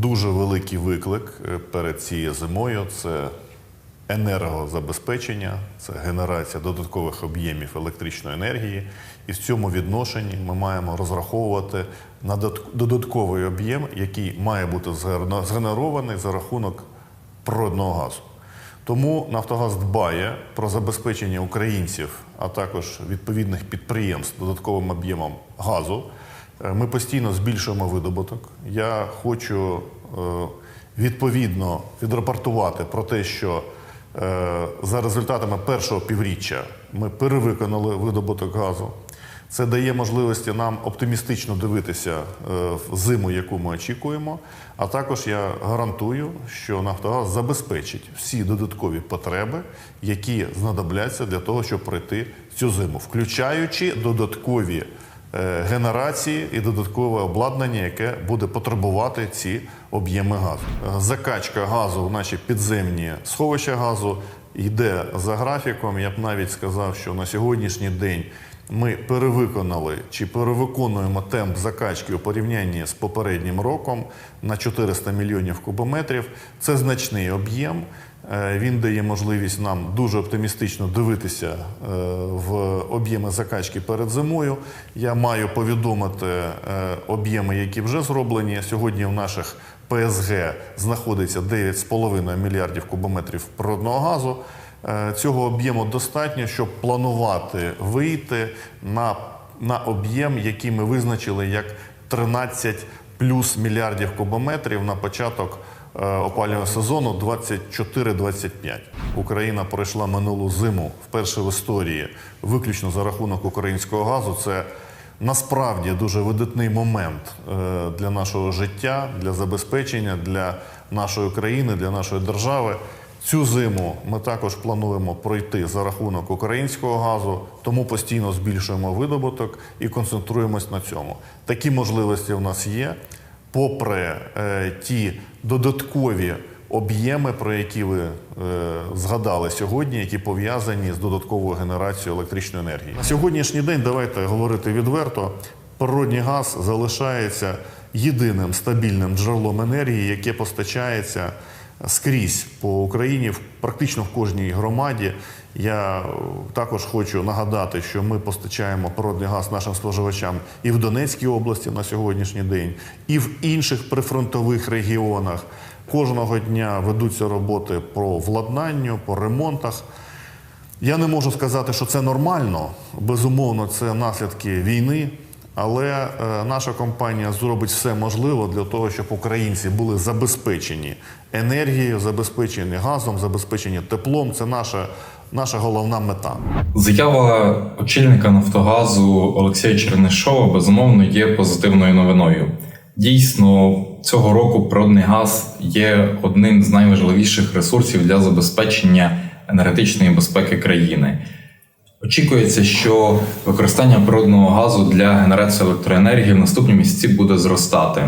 дуже великий виклик е, перед цією зимою. Це енергозабезпечення, це генерація додаткових об'ємів електричної енергії. І в цьому відношенні ми маємо розраховувати на додатковий об'єм, який має бути згенерований за рахунок природного газу. Тому Нафтогаз дбає про забезпечення українців, а також відповідних підприємств додатковим об'ємом газу. Е, Ми постійно збільшуємо видобуток. Я хочу е, відповідно відрапортувати про те, що е, за результатами першого півріччя ми перевиконали видобуток газу. Це дає можливості нам оптимістично дивитися в зиму, яку ми очікуємо. А також я гарантую, що Нафтогаз забезпечить всі додаткові потреби, які знадобляться для того, щоб пройти цю зиму, включаючи додаткові генерації і додаткове обладнання, яке буде потребувати ці об'єми газу. Е, Закачка газу в наші підземні сховища газу йде за графіком. Я б навіть сказав, що на сьогоднішній день ми перевиконали чи перевиконуємо темп закачки у порівнянні з попереднім роком на 400 мільйонів кубометрів. Це значний об'єм. Е, Він дає можливість нам дуже оптимістично дивитися е, в об'єми закачки перед зимою. Я маю повідомити е, об'єми, які вже зроблені. Сьогодні в наших ПСГ знаходиться 9,5 мільярдів кубометрів природного газу. Цього об'єму достатньо, щоб планувати вийти на, на об'єм, який ми визначили як 13 плюс мільярдів кубометрів на початок опалювального сезону 24-25. Україна пройшла минулу зиму вперше в історії виключно за рахунок українського газу. Це насправді дуже видатний момент е, для нашого життя, для забезпечення, для нашої країни, для нашої держави. Цю зиму ми також плануємо пройти за рахунок українського газу, тому постійно збільшуємо видобуток і концентруємось на цьому. Такі можливості в нас є, попри е, ті додаткові об'єми, про які ви е, згадали сьогодні, які пов'язані з додатковою генерацією електричної енергії. На сьогоднішній день давайте говорити відверто. Природний газ залишається єдиним стабільним джерелом енергії, яке постачається скрізь по Україні, практично в кожній громаді. Я е, також хочу нагадати, що ми постачаємо природний газ нашим споживачам і в Донецькій області на сьогоднішній день, і в інших прифронтових регіонах. Кожного дня ведуться роботи по владнанню, по ремонтах. Я не можу сказати, що це нормально. Безумовно, це наслідки війни. Але е, наша компанія зробить все можливе для того, щоб українці були забезпечені енергією, забезпечені газом, забезпечені теплом. Це наша, наша головна мета. Заява очільника Нафтогазу Олексія Чернишова безумовно є позитивною новиною. Дійсно, цього року природний газ є одним з найважливіших ресурсів для забезпечення енергетичної безпеки країни. Очікується, що використання природного газу для генерації електроенергії в наступні місяці буде зростати.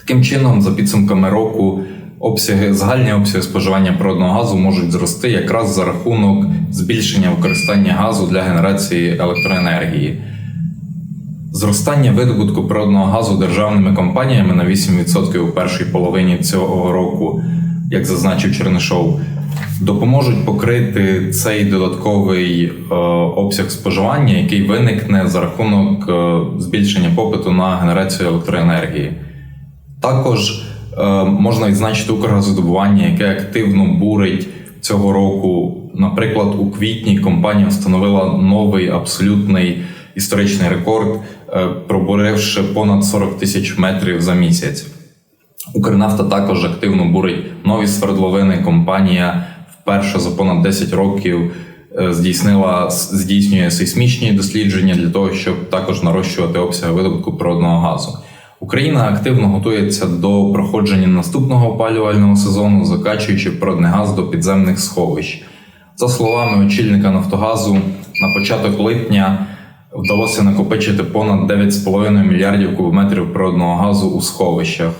Таким чином, за підсумками року, обсяги, загальні обсяги споживання природного газу можуть зрости якраз за рахунок збільшення використання газу для генерації електроенергії. Зростання видобутку природного газу державними компаніями на 8% у першій половині цього року, як зазначив Чернишов, допоможуть покрити цей додатковий е, обсяг споживання, який виникне за рахунок е, збільшення попиту на генерацію електроенергії. Також е, можна відзначити Укргазодобування, яке активно бурить цього року. Наприклад, у квітні компанія встановила новий абсолютний історичний рекорд, пробуривши понад 40 тисяч метрів за місяць. Укрнафта також активно бурить нові свердловини. Компанія вперше за понад 10 років е, здійснила здійснює сейсмічні дослідження для того, щоб також нарощувати обсяги видобутку природного газу. Україна активно готується до проходження наступного опалювального сезону, закачуючи природний газ до підземних сховищ. За словами очільника Нафтогазу, на початок липня вдалося накопичити понад 9,5 мільярдів кубометрів природного газу у сховищах.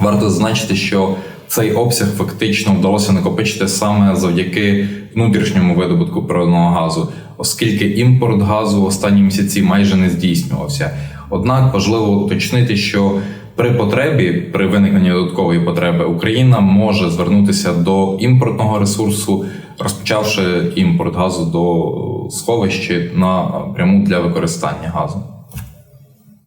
Варто зазначити, що цей обсяг фактично вдалося накопичити саме завдяки внутрішньому видобутку природного газу, оскільки імпорт газу в останні місяці майже не здійснювався. Однак важливо уточнити, що При потребі, при виникненні додаткової потреби, Україна може звернутися до імпортного ресурсу, розпочавши імпорт газу до сховищ напряму для використання газу.